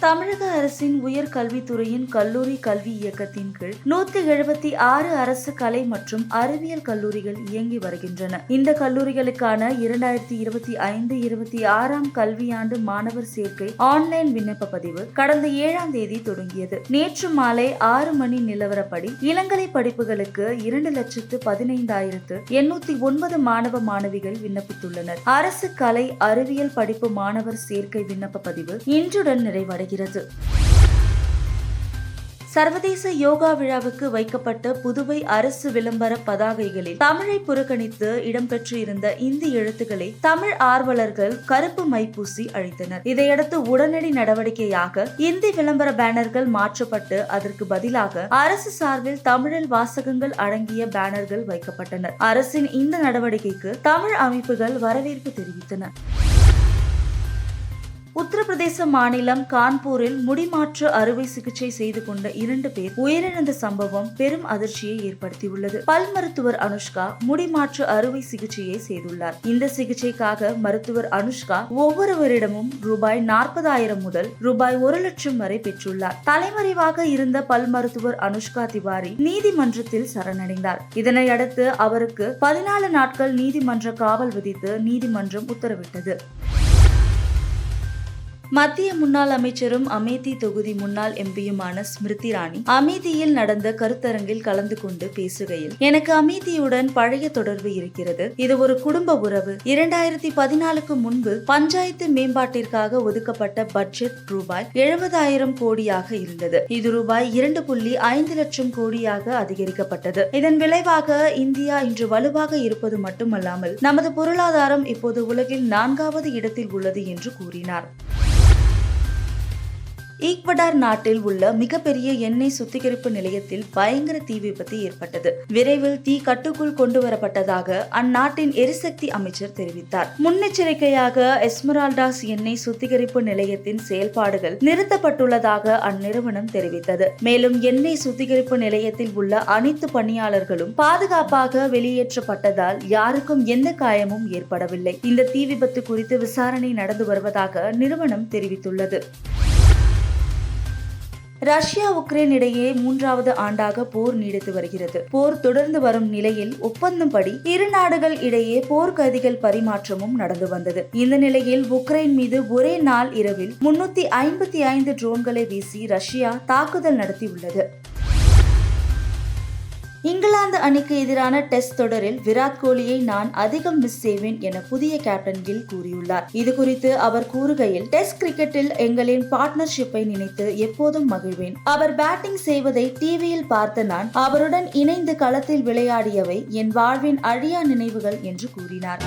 தமிழக அரசின் உயர்கல்வித்துறையின் கல்லூரி கல்வி இயக்கத்தின் கீழ் நூத்தி எழுபத்தி ஆறு அரசு கலை மற்றும் அறிவியல் கல்லூரிகள் இயங்கி வருகின்றன. இந்த கல்லூரிகளுக்கான இரண்டாயிரத்தி இருபத்தி ஐந்து இருபத்தி ஆறாம் கல்வியாண்டு மாணவர் சேர்க்கை ஆன்லைன் விண்ணப்ப பதிவு கடந்த ஏழாம் தேதி தொடங்கியது. நேற்று மாலை ஆறு மணி நிலவரப்படி இளங்கலை படிப்புகளுக்கு இரண்டு லட்சத்து பதினைந்தாயிரத்து எண்ணூத்தி ஒன்பது மாணவ மாணவிகள் விண்ணப்பித்துள்ளனர். அரசு கலை அறிவியல் படிப்பு மாணவர் சேர்க்கை விண்ணப்ப பதிவு இன்றுடன் வருகிறது சர்வதேச யோகா விழாவுக்கு வைக்கப்பட்ட புதுவை அரசு விளம்பர பதாகைகளில் தமிழை புறக்கணித்து இடம்பெற்றிருந்த இந்தி எழுத்துக்களை தமிழ் ஆர்வலர்கள் கருப்பு மைப்பூசி அழித்தனர். இதையடுத்து உடனடி நடவடிக்கையாக இந்தி விளம்பர பேனர்கள் மாற்றப்பட்டு அதற்கு பதிலாக அரசு சார்பில் தமிழில் வாசகங்கள் அடங்கிய பேனர்கள் வைக்கப்பட்டன. அரசின் இந்த நடவடிக்கைக்கு தமிழ் அமைப்புகள் வரவேற்பு தெரிவித்தன. உத்தரப்பிரதேச மாநிலம் கான்பூரில் முடிமாற்று அறுவை சிகிச்சை செய்து கொண்ட இரண்டு பேர் உயிரிழந்த சம்பவம் பெரும் அதிர்ச்சியை ஏற்படுத்தியுள்ளது. பல் மருத்துவர் அனுஷ்கா முடிமாற்று அறுவை சிகிச்சையை செய்துள்ளார். இந்த சிகிச்சைக்காக மருத்துவர் அனுஷ்கா ஒவ்வொருவரிடமும் ரூபாய் நாற்பதாயிரம் முதல் ரூபாய் ஒரு லட்சம் வரை பெற்றுள்ளார். தலைமறைவாக இருந்த பல் மருத்துவர் அனுஷ்கா திவாரி நீதிமன்றத்தில் சரணடைந்தார். இதனையடுத்து அவருக்கு பதினாலு நாட்கள் நீதிமன்ற காவல் விதித்து நீதிமன்றம் உத்தரவிட்டது. மத்திய முன்னாள் அமைச்சரும் அமேதி தொகுதி முன்னாள் எம்பியுமான ஸ்மிருதி ராணி அமேதியில் நடந்த கருத்தரங்கில் கலந்து கொண்டு பேசுகையில் எனக்கு அமேதியுடன் பழைய தொடர்பு இருக்கிறது. இது ஒரு குடும்ப உறவு. இரண்டாயிரத்தி பதினாலுக்கு முன்பு பஞ்சாயத்து மேம்பாட்டிற்காக ஒதுக்கப்பட்ட பட்ஜெட் ரூபாய் எழுபதாயிரம் கோடியாக இருந்தது. இது ரூபாய் இரண்டு புள்ளி ஐந்து லட்சம் கோடியாக அதிகரிக்கப்பட்டது. இதன் விளைவாக இந்தியா இன்று வலுவாக இருப்பது மட்டுமல்லாமல் நமது பொருளாதாரம் இப்போது உலகில் நான்காவது இடத்தில் உள்ளது என்று கூறினார். ஈக்வடார் நாட்டில் உள்ள மிகப்பெரிய எண்ணெய் சுத்திகரிப்பு நிலையத்தில் பயங்கர தீ விபத்து ஏற்பட்டது. விரைவில் தீ கட்டுக்குள் கொண்டு வரப்பட்டதாக அந்நாட்டின் எரிசக்தி அமைச்சர் தெரிவித்தார். முன்னெச்சரிக்கையாக எஸ்மரால்டாஸ் எண்ணெய் சுத்திகரிப்பு நிலையத்தின் செயல்பாடுகள் நிறுத்தப்பட்டுள்ளதாக அந்நிறுவனம் தெரிவித்தது. மேலும் எண்ணெய் சுத்திகரிப்பு நிலையத்தில் உள்ள அனைத்து பணியாளர்களும் பாதுகாப்பாக வெளியேற்றப்பட்டதால் யாருக்கும் எந்த காயமும் ஏற்படவில்லை. இந்த தீ விபத்து குறித்து விசாரணை நடந்து வருவதாக நிறுவனம் தெரிவித்துள்ளது. ரஷ்யா உக்ரைன் இடையே மூன்றாவது ஆண்டாக போர் நீடித்து வருகிறது. போர் தொடர்ந்து வரும் நிலையில் ஒப்பந்தம்படி இரு நாடுகள் இடையே போர்க்கைதிகள் பரிமாற்றமும் நடந்து வந்தது. இந்த நிலையில் உக்ரைன் மீது ஒரே நாள் இரவில் முன்னூத்தி ஐம்பத்தி ஐந்து ட்ரோன்களை வீசி ரஷ்யா தாக்குதல் நடத்தியுள்ளது. இங்கிலாந்து அணிக்கு எதிரான டெஸ்ட் தொடரில் விராட் கோலியை நான் அதிகம் மிஸ் செய்வேன் என புதிய கேப்டன் கில் கூறியுள்ளார். இது குறித்து அவர் கூறுகையில் டெஸ்ட் கிரிக்கெட்டில் எங்களின் பார்ட்னர்ஷிப்பை நினைத்து எப்போதும் மகிழ்வேன். அவர் பேட்டிங் செய்வதை டிவியில் பார்த்த நான் அவருடன் இணைந்து களத்தில் விளையாடியவை என் வாழ்வின் அழியா நினைவுகள் என்று கூறினார்.